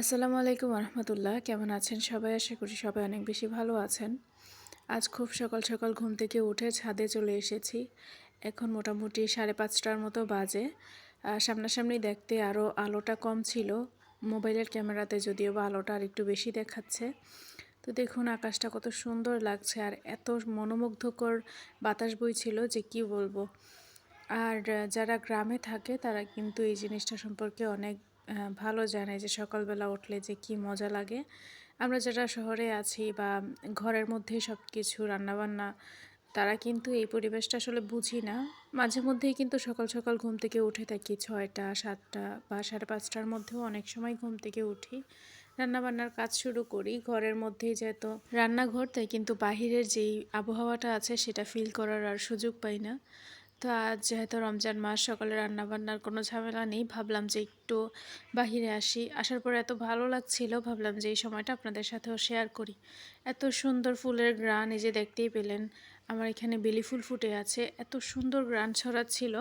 আসসালামু আলাইকুম রহমতুল্লাহ কেমন আছেন সবাই? আশা করি সবাই অনেক বেশি ভালো আছেন। আজ খুব সকাল সকাল ঘুম থেকে উঠে ছাদে চলে এসেছি। এখন মোটামুটি সাড়ে পাঁচটার মতো বাজে। সামনাসামনি দেখতে আরও আলোটা কম ছিল। মোবাইলের ক্যামেরাতে যদিও বা আলোটা আর একটু বেশি দেখাচ্ছে। তো দেখুন, আকাশটা কত সুন্দর লাগছে আর এত মনোমুগ্ধকর বাতাস বইছিল যে কি বলব। আর যারা গ্রামে থাকে, তারা কিন্তু এই জিনিসটা সম্পর্কে অনেক ভালো জানে যে সকালবেলা উঠলে যে কি মজা লাগে। আমরা যারা শহরে আছি বা ঘরের মধ্যেই সব কিছু রান্নাবান্না, তারা কিন্তু এই পরিবেশটা আসলে বুঝি না। মাঝে মধ্যেই কিন্তু সকাল সকাল ঘুম থেকে উঠে থাকি ছয়টা, সাতটা বা সাড়ে পাঁচটার মধ্যেও অনেক সময় ঘুম থেকে উঠি। রান্নাবান্নার কাজ শুরু করি। ঘরের মধ্যেই যেহেতু রান্নাঘর, তাই কিন্তু বাহিরের যেই আবহাওয়াটা আছে সেটা ফিল করার আর সুযোগ পাই না। তো আজ যেহেতু রমজান মাস সকালে রান্নাবান্নার কোনো ঝামেলা নেই, ভাবলাম যে একটু বাহিরে আসি। আসার পর এত ভালো লাগছিল, ভাবলাম যে এই সময়টা আপনাদের সাথেও শেয়ার করি। এত সুন্দর ফুলের গ্রান এই যে দেখতেই পেলেন, আমার এখানে বেলি ফুল ফুটে আছে। এত সুন্দর গ্রান ছড়াচ্ছিল।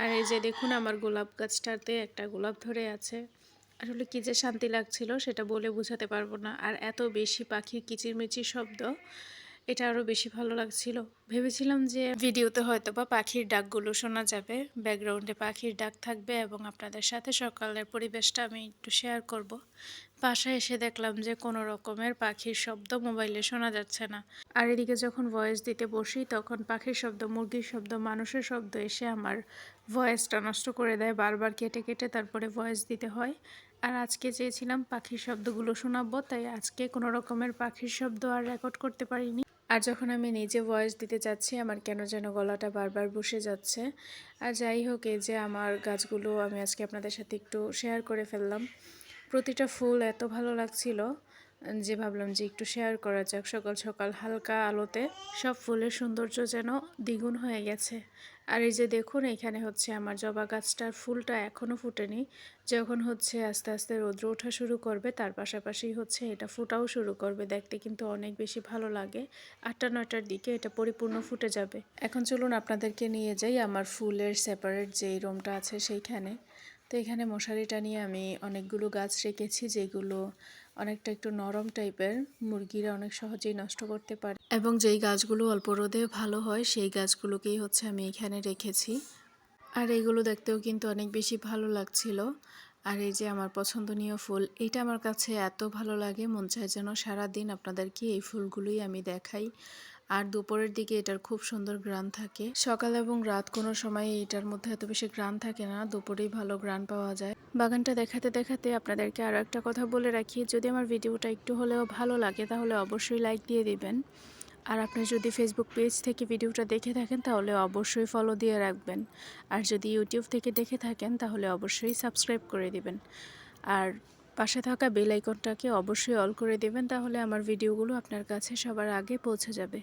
আর এই যে দেখুন, আমার গোলাপ গাছটাতে একটা গোলাপ ধরে আছে। আসলে কী যে শান্তি লাগছিল, সেটা বলে বোঝাতে পারব না। আর এত বেশি পাখির কিচিরমিচির শব্দ এটা আরও বেশি ভালো লাগছিল। ভেবেছিলাম যে ভিডিওতে হয়তো বা পাখির ডাকগুলো শোনা যাবে ব্যাকগ্রাউন্ডে পাখির ডাক থাকবে এবং আপনাদের সাথে সকালের পরিবেশটা আমি একটু শেয়ার করব। বাসায় এসে দেখলাম যে কোনো রকমের পাখির শব্দ মোবাইলে শোনা যাচ্ছে না। আর এদিকে যখন ভয়েস দিতে বসি, তখন পাখির শব্দ, মুরগির শব্দ, মানুষের শব্দ এসে আমার ভয়েসটা নষ্ট করে দেয়, বারবার কেটে কেটে তারপরে ভয়েস দিতে হয়। আর আজকে চেয়েছিলাম পাখির শব্দগুলো শোনাবো, তাই আজকে কোনো রকমের পাখির শব্দ আর রেকর্ড করতে পারিনি। আর যখন আমি নিজে ভয়েস দিতে চাচ্ছি, আমার কেন যেন গলাটা বারবার বসে যাচ্ছে। আর যাই হোক, এই যে আমার গাছগুলো আমি আজকে আপনাদের সাথে একটু শেয়ার করে ফেললাম। প্রতিটা ফুল এত ভালো লাগছিল। যে ভাবলাম যে একটু শেয়ার করা যাক, সকাল সকাল হালকা আলোতে সব ফুলের সৌন্দর্য যেন দ্বিগুণ হয়ে গেছে। আর এই যে দেখুন, এখানে হচ্ছে আমার জবা গাছটার ফুলটা এখনও ফুটেনি। যখন হচ্ছে আস্তে আস্তে রৌদ্র ওঠা শুরু করবে, তার পাশাপাশি হচ্ছে এটা ফুটাও শুরু করবে। দেখতে কিন্তু অনেক বেশি ভালো লাগে। আটটা, নয়টার দিকে এটা পরিপূর্ণ ফুটে যাবে। এখন চলুন আপনাদেরকে নিয়ে যাই আমার ফুলের সেপারেট যেই রুমটা আছে সেইখানে। তো এখানে মশারিটা নিয়ে আমি অনেকগুলো গাছ রেখেছি, যেগুলো অনেকটা একটু নরম টাইপের, মুরগিরা অনেক সহজেই নষ্ট করতে পারে। এবং যেই গাছগুলো অল্প রোদে ভালো হয়, সেই গাছগুলোকেই হচ্ছে আমি এখানে রেখেছি। আর এগুলো দেখতেও কিন্তু অনেক বেশি ভালো লাগছিল। আর এই যে আমার পছন্দনীয় ফুল, এটা আমার কাছে এত ভালো লাগে, মন চায় যেন সারাদিন আপনাদেরকে এই ফুলগুলোই আমি দেখাই। আর দুপুরের দিকে এটার খুব সুন্দর গ্রান থাকে। সকাল এবং রাত কোনো সময় এটার মধ্যে এত বেশি গ্রান থাকে না, দুপুরেই ভালো গ্রান পাওয়া যায়। বাগানটা দেখাতে দেখাতে আপনাদেরকে আরও একটা কথা বলে রাখি, যদি আমার ভিডিওটা একটু হলেও ভালো লাগে তাহলে অবশ্যই লাইক দিয়ে দিবেন। আর আপনি যদি ফেসবুক পেজ থেকে ভিডিওটা দেখে থাকেন তাহলে অবশ্যই ফলো দিয়ে রাখবেন। আর যদি ইউটিউব থেকে দেখে থাকেন তাহলে অবশ্যই সাবস্ক্রাইব করে দিবেন। আর পাশে থাকা বেল আইকনটাকে অবশ্যই অল করে দেবেন, তাহলে আমার ভিডিওগুলো আপনার কাছে সবার আগে পৌঁছে যাবে।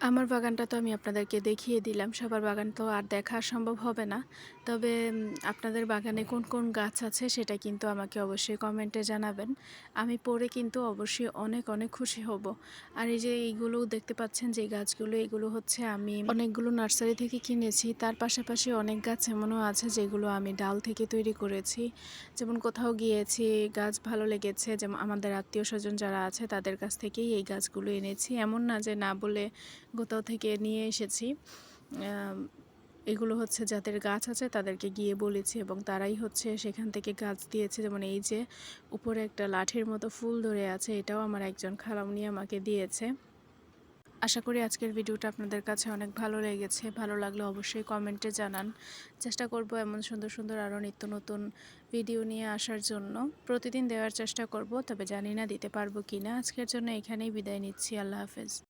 আমার বাগানটা তো আমি আপনাদেরকে দেখিয়ে দিলাম। সবার বাগান তো আর দেখা সম্ভব হবে না। তবে আপনাদের বাগানে কোন কোন গাছ আছে সেটা কিন্তু আমাকে অবশ্যই কমেন্টে জানাবেন। আমি পড়ে কিন্তু অবশ্যই অনেক অনেক খুশি হব। আর এই যে এইগুলো দেখতে পাচ্ছেন যে গাছগুলো, এগুলো হচ্ছে আমি অনেকগুলো নার্সারি থেকে কিনেছি। তার পাশাপাশি অনেক গাছ এমনও আছে যেগুলো আমি ডাল থেকে তৈরি করেছি। যেমন কোথাও গিয়েছি, গাছ ভালো লেগেছে, যেমন আমাদের আত্মীয় স্বজন যারা আছে তাদের কাছ থেকেই এই গাছগুলো এনেছি। এমন না যে না বলে কোথাও থেকে নিয়ে এসেছি। এগুলো হচ্ছে যাদের গাছ আছে তাদেরকে গিয়ে বলেছি এবং তারাই হচ্ছে সেখান থেকে গাছ দিয়েছে। যেমন এই যে উপরে একটা লাঠির মতো ফুল ধরে আছে, এটাও আমার একজন খালামনি আমাকে দিয়েছে। আশা করি আজকের ভিডিওটা আপনাদের কাছে অনেক ভালো লেগেছে। ভালো লাগলে অবশ্যই কমেন্টে জানান। চেষ্টা করব এমন সুন্দর সুন্দর আরও নিত্য নতুন ভিডিও নিয়ে আসার জন্য। প্রতিদিন দেওয়ার চেষ্টা করব, তবে জানি না দিতে পারব কি না আজকের জন্য এখানেই বিদায় নিচ্ছি। আল্লাহ হাফেজ।